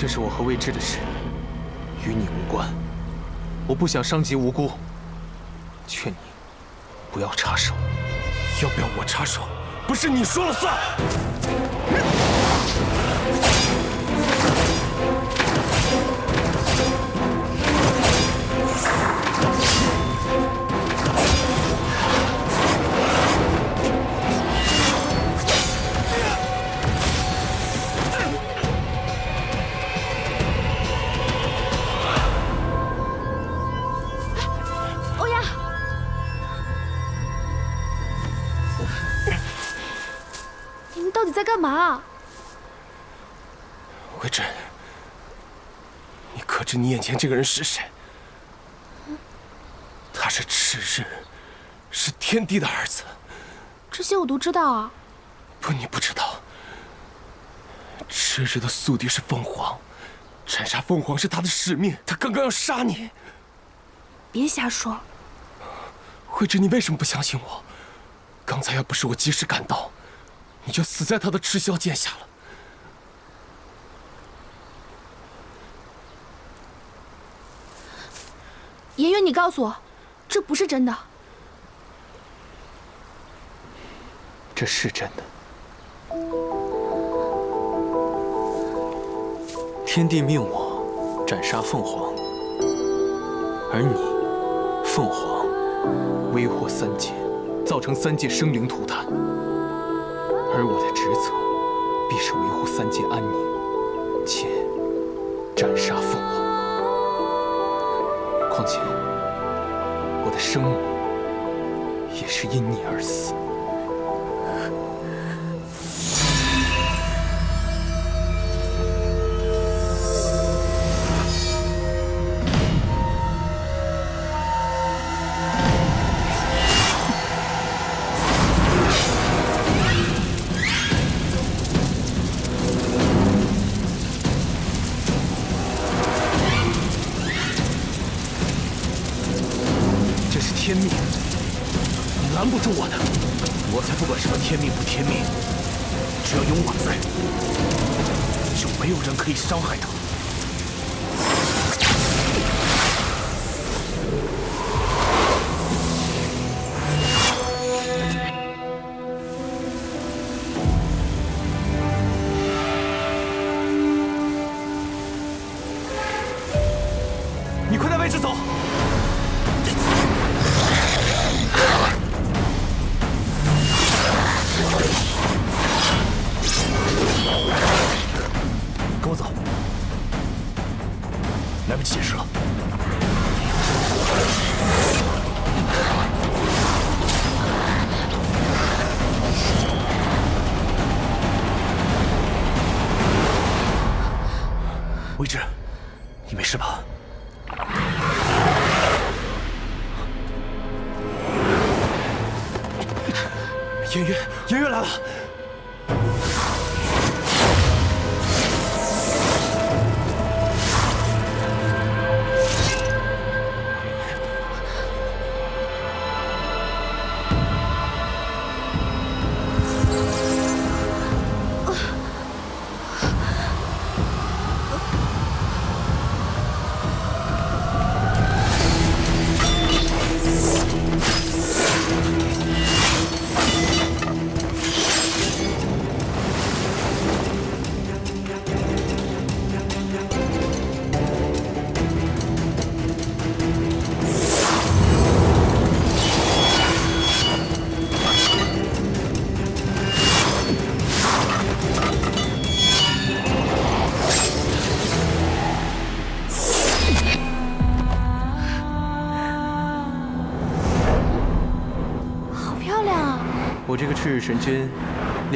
这是我和未知的事，与你无关。我不想伤及无辜，劝你不要插手。要不要我插手？不是你说了算。在干嘛？魏震，你可知你眼前这个人是谁？他是赤日，是天帝的儿子。这些我都知道啊。不，你不知道。赤日的宿敌是凤凰，斩杀凤凰是他的使命。他刚刚要杀你。别瞎说。慧芝，你为什么不相信我？刚才要不是我及时赶到，你就死在他的赤霄剑下了。颜渊，你告诉我，这不是真的。这是真的。天帝命我斩杀凤凰，而你，凤凰危祸三界，造成三界生灵涂炭，而我的职责必是维护三界安宁，且斩杀凤凰。况且，我的生母也是因你而死。天命，你拦不住我的。我才不管什么天命不天命，只要有我在，就没有人可以伤害他。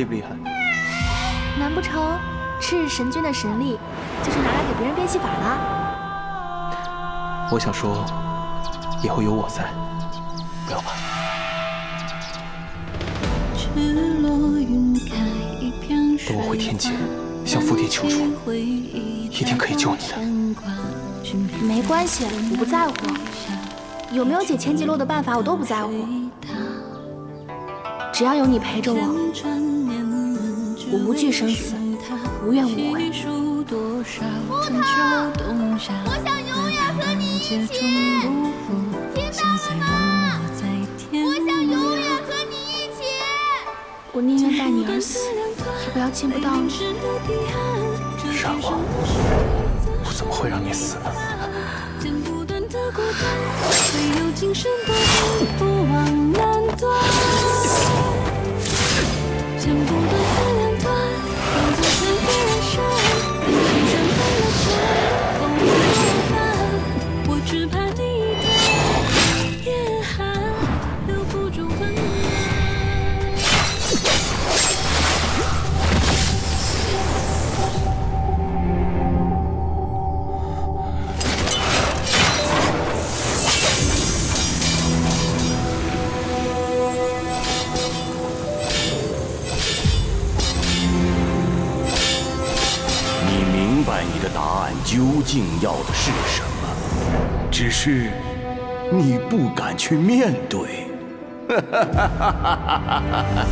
厉不厉害？难不成赤日神君的神力就是拿来给别人变戏法的？我想说，以后有我在，不要怕。等我回天界，向父帝求助，一定可以救你的。没关系，我不在乎。有没有解千棘落的办法，我都不在乎。只要有你陪着我，我无惧生死，无怨无悔。多少春秋冬夏，我想永远和你一起。听到了吗！我想永远和你一起。我宁愿带你而死，也不要见不到你。傻瓜，我怎么会让你死呢？究竟要的是什么？只是你不敢去面对。哈哈哈哈哈，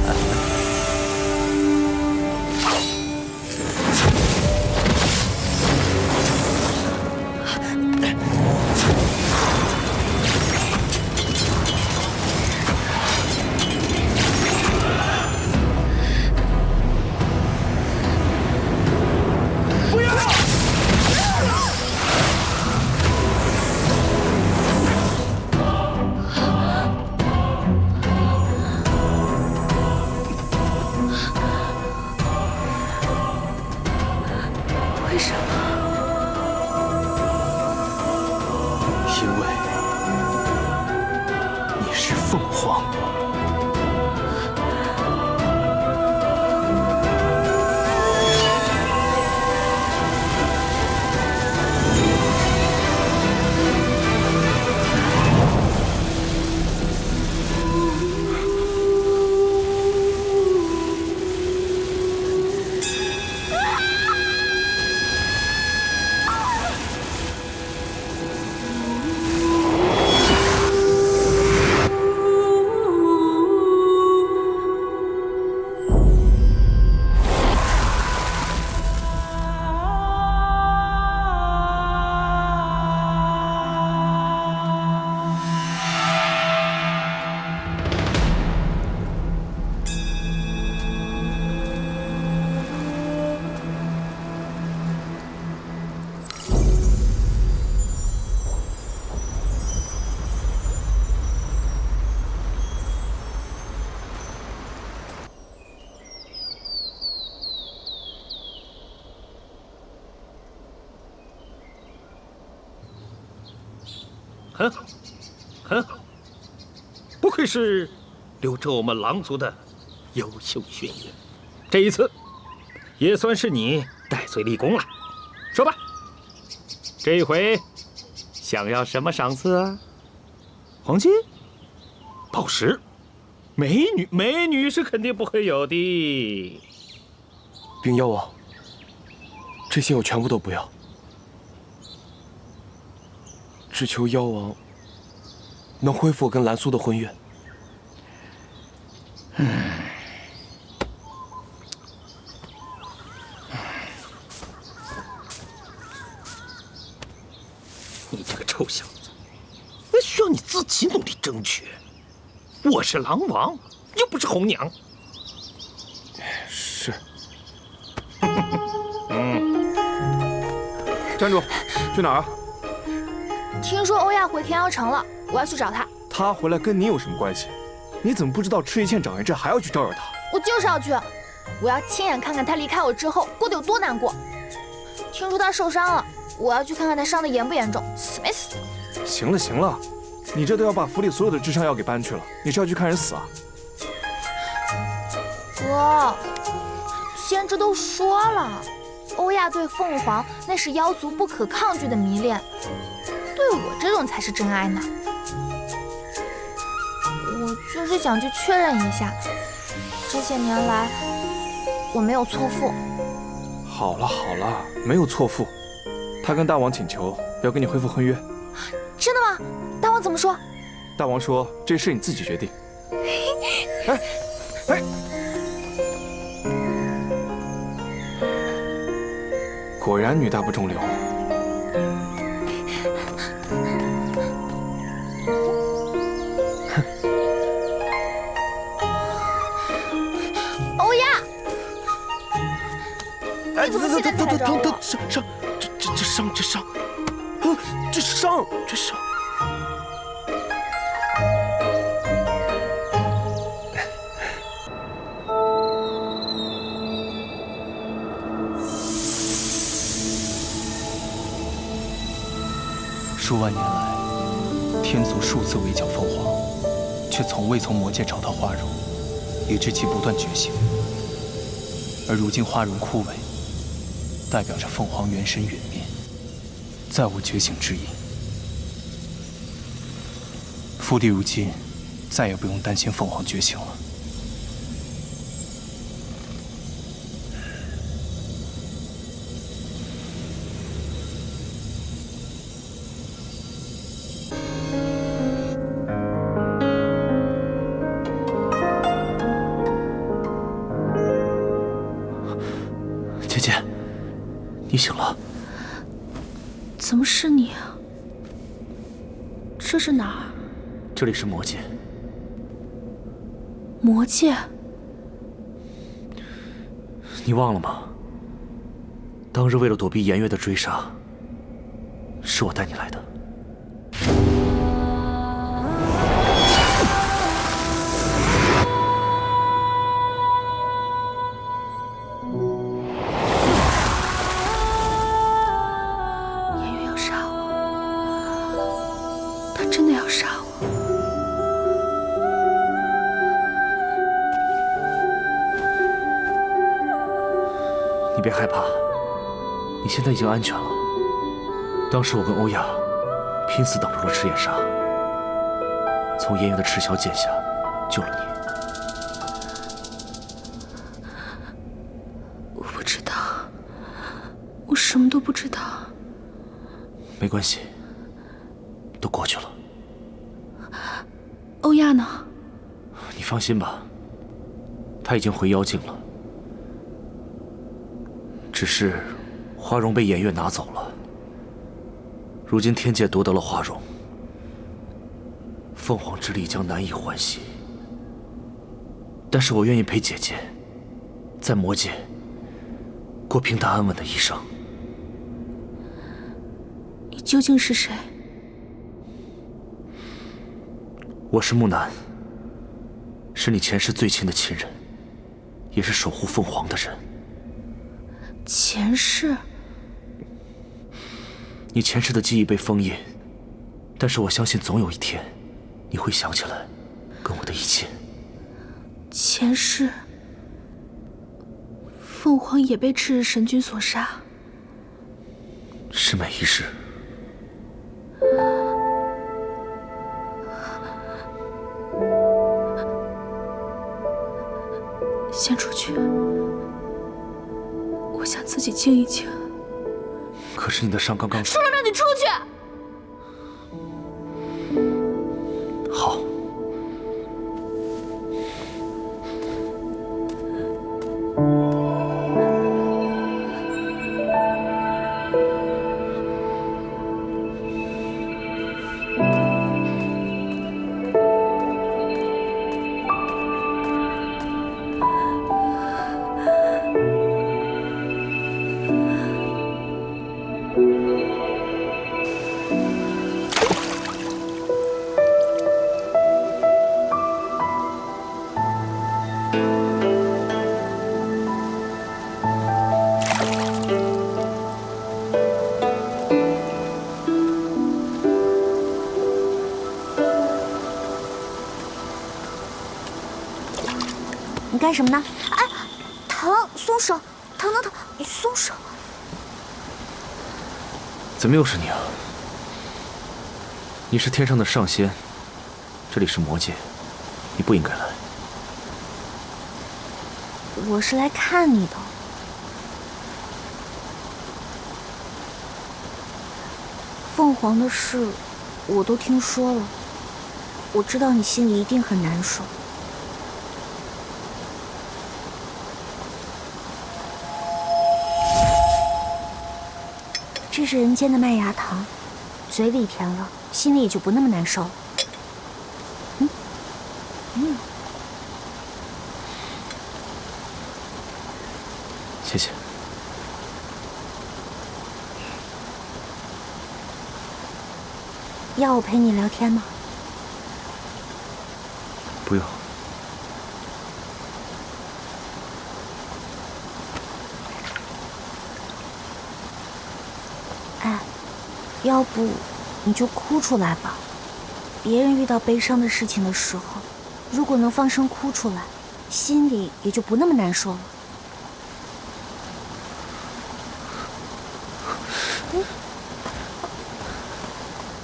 很好，很好不愧是留着我们狼族的优秀学员。这一次也算是你戴罪立功了。说吧，这一回想要什么赏赐啊？黄金、宝石、美女？美女是肯定不会有的。冰妖王，这些我全部都不要。只求妖王能恢复我跟兰苏的婚约。你这个臭小子，那需要你自己努力争取。我是狼王，又不是红娘。是。嗯。站住！去哪儿啊？听说欧亚回天妖城了，我要去找他。他回来跟你有什么关系？你怎么不知道吃一堑长一智，还要去招惹他？我就是要去，我要亲眼看看他离开我之后过得有多难过。听说他受伤了，我要去看看他伤的严不严重，死没死？行了行了，你这都要把府里所有的治伤药给搬去了，你是要去看人死啊？哥，先知都说了，欧亚对凤凰那是妖族不可抗拒的迷恋。对我这种才是真爱呢。我就是想去确认一下，这些年来我没有错付。好了好了，没有错付。他跟大王请求要跟你恢复婚约。真的吗？大王怎么说？大王说这事你自己决定。哎哎，果然女大不中留。怎么现在才来找我疼伤伤，这这这伤这伤，啊，这伤这伤。数万年来，天族数次围剿凤凰，却从未从魔界找到花荣，以致其不断觉醒。而如今花荣枯萎，代表着凤凰元神陨灭，再无觉醒之意。复帝如今再也不用担心凤凰觉醒了。你醒了。怎么是你啊？这是哪儿？这里是魔界，魔界？你忘了吗？当日为了躲避颜月的追杀，是我带你来的。现在已经安全了。当时我跟欧亚拼死挡住了赤焰杀，从颜月的赤霄剑下救了你。我不知道，我什么都不知道。没关系，都过去了。欧亚呢？你放心吧，他已经回妖境了。只是花荣被颜月拿走了。如今天界夺得了花荣，凤凰之力将难以还息。但是我愿意陪姐姐，在魔界过平淡安稳的一生。你究竟是谁？我是木南，是你前世最亲的亲人，也是守护凤凰的人。前世？你前世的记忆被封印，但是我相信总有一天，你会想起来，跟我的一切。前世？凤凰也被赤日神君所杀。是每一世。先出去，我想自己静一静。是你的伤刚刚说了让你出去。干什么呢？哎，疼，松手！疼疼疼！你松手！怎么又是你啊？你是天上的上仙，这里是魔界，你不应该来。我是来看你的。凤凰的事，我都听说了。我知道你心里一定很难受。这是人间的麦芽糖，嘴里甜了，心里也就不那么难受了。嗯，嗯，谢谢。要我陪你聊天吗？要不你就哭出来吧。别人遇到悲伤的事情的时候，如果能放声哭出来，心里也就不那么难受了。嗯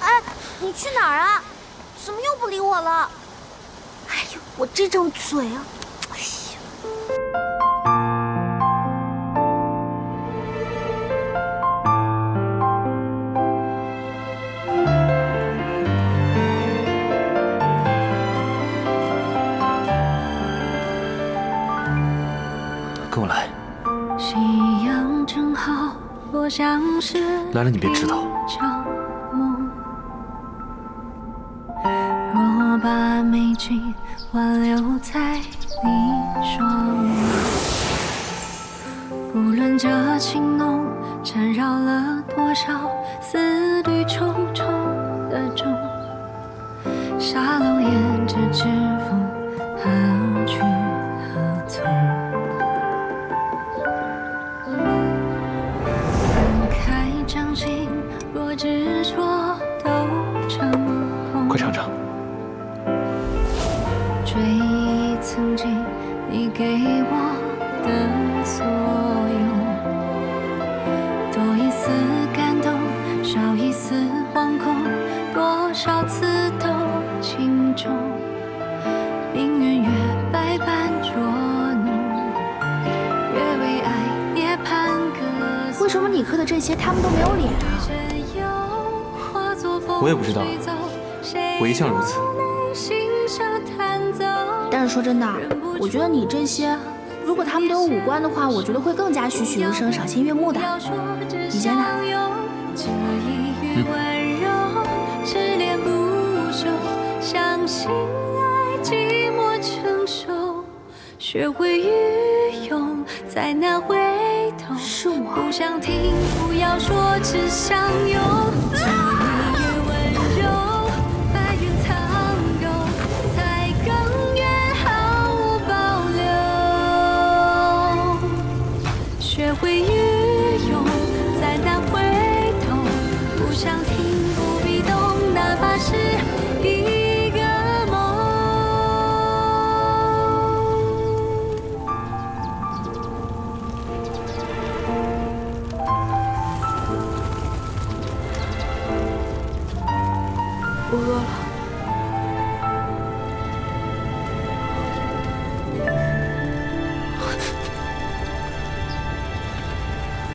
哎，你去哪儿啊？怎么又不理我了？哎呦，我这张嘴啊！跟我来，夕阳正好落像是来了你别迟到一场梦。若把美景挽留在你双眸，不论这情浓缠绕了多少思虑重重的钟，沙漏掩着指我一向如此。但是说真的，我觉得你这些，如果他们都有五官的话，我觉得会更加栩栩如生、赏心悦目的。你觉得？这一语温柔，痴恋不休，相信爱寂寞成熟，学会愚勇，再难回头。是我。